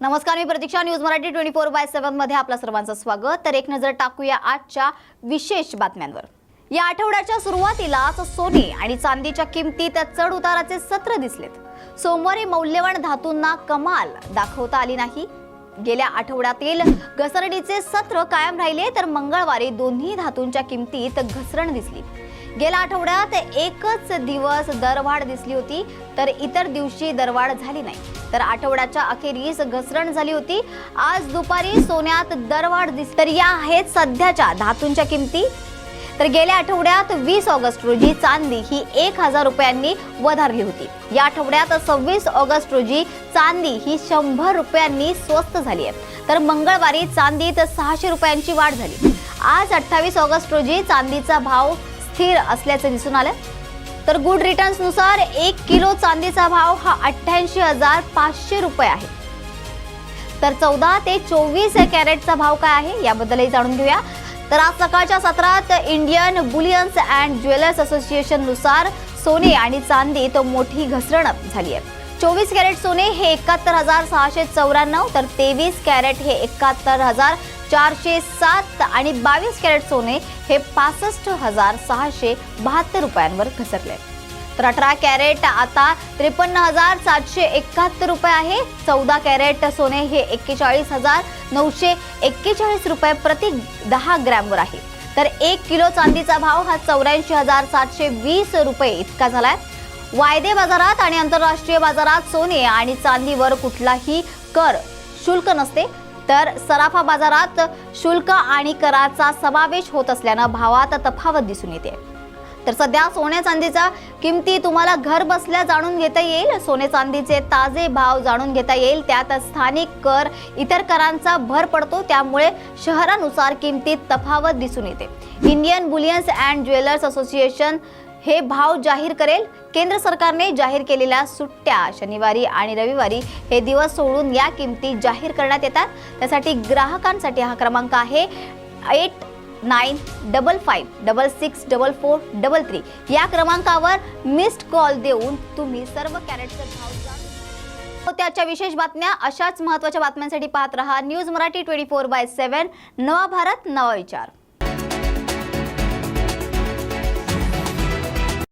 नमस्कार मी प्रतीक्षा. News Marathi twenty four by सेव्हनमध्ये आपल्या सर्वांचं स्वागत. तर एक नजर टाकूया आजच्या विशेष बातम्यांवर. या आठवड्याच्या सुरुवातीलाच सोने आणि चांदीच्या किमतीत चढ उताराचे सत्र दिसलेत. सोमवारी मौल्यवान धातूंना कमाल दाखवता आली नाही. गेल्या आठवड्यातील घसरणीचे सत्र कायम राहिले तर मंगळवारी दोन्ही धातूंच्या किमतीत घसरण दिसली. गेल्या आठवड्यात एकच दिवस दरवाढ दिसली होती तर इतर दिवशी दरवाढ झाली नाही. तर आठवड्याच्या अखेरीस घसरण झाली होती. आज दुपारी सोन्यात दरवाढ दिस तर या आहेत सध्याच्या धातूंच्या किमती. तर गेल्या आठवड्यात वीस ऑगस्ट रोजी चांदी ही एक हजार रुपयांनी वधारली होती. या आठवड्यात सव्वीस ऑगस्ट रोजी चांदी ही शंभर रुपयांनी स्वस्त झाली आहे. तर मंगळवारी चांदीत सहाशे रुपयांची वाढ झाली. आज अठ्ठावीस ऑगस्ट रोजी चांदीचा भाव स्थिर असल्याचं दिसून आलं तर गुड रिटर्न्सनुसार एक किलो चांदीचा भाव हा अठ्ठ्याऐंशी हजार पाचशे रुपये आहे. तर चौदा ते चोवीस कॅरेटचा भाव काय आहे याबद्दलही जाणून घेऊया. तर आज सकाळच्या सत्रात इंडियन बुलियन्स अँड ज्वेलर्स असोसिएशननुसार सोने आणि चांदीत मोठी घसरण झाली आहे. चोवीस कॅरेट सोने हे एकाहत्तर हजार सहाशे चौऱ्याण्णव तर तेवीस कॅरेट हे एकाहत्तर हजार चारशे सात आणि बावीस कॅरेट सोने हे पासष्ट हजार सहाशे बहात्तर रुपयांवर घसरले. तर अठरा कॅरेट आता त्रेपन्न हजार सातशे एकाहत्तर रुपये आहे. चौदा कॅरेट सोने हे एक्केचाळीस हजार नऊशे एक्केचाळीस रुपये प्रति दहा ग्रॅमवर आहे. तर एक किलो चांदीचा भाव हा चौऱ्याऐंशी हजार सातशे वीस रुपये इतका झालाय. वायदे बाजारात आणि आंतरराष्ट्रीय बाजारात सोने आणि चांदीवर कुठलाही कर शुल्क नसते. तर सराफा बाजारात शुल्क आणि कराचा समावेश होत असल्यानं भावात तफावत दिसून येते. तर सध्या सोने चांदीचा किमती तुम्हाला घर बसल्या जाणून घेता येईल. सोने चांदीचे ताजे भाव जाणून घेता येईल. त्यात स्थानिक कर इतर करांचा भर पडतो. त्यामुळे शहरानुसार किमतीत तफावत दिसून येते. Indian bullions and jewellers association हे भाव जाहीर करेल. केंद्र सरकारने जाहीर केलेल्या सुट्ट्या शनिवारी आणि रविवारी हे दिवस सोडून या किमती जाहीर करण्यात येतात. त्यासाठी ग्राहकांसाठी हा क्रमांक आहे eight nine double five double six double four double three. या क्रमांकावर मिस्ड कॉल देऊन तुम्ही सर्व कॅरेटचे भाव त्याच्या विशेष बातम्या अशाच महत्त्वाच्या बातम्यांसाठी पाहत रहा news Marathi twenty four by seven. नवा भारत नवा विचार.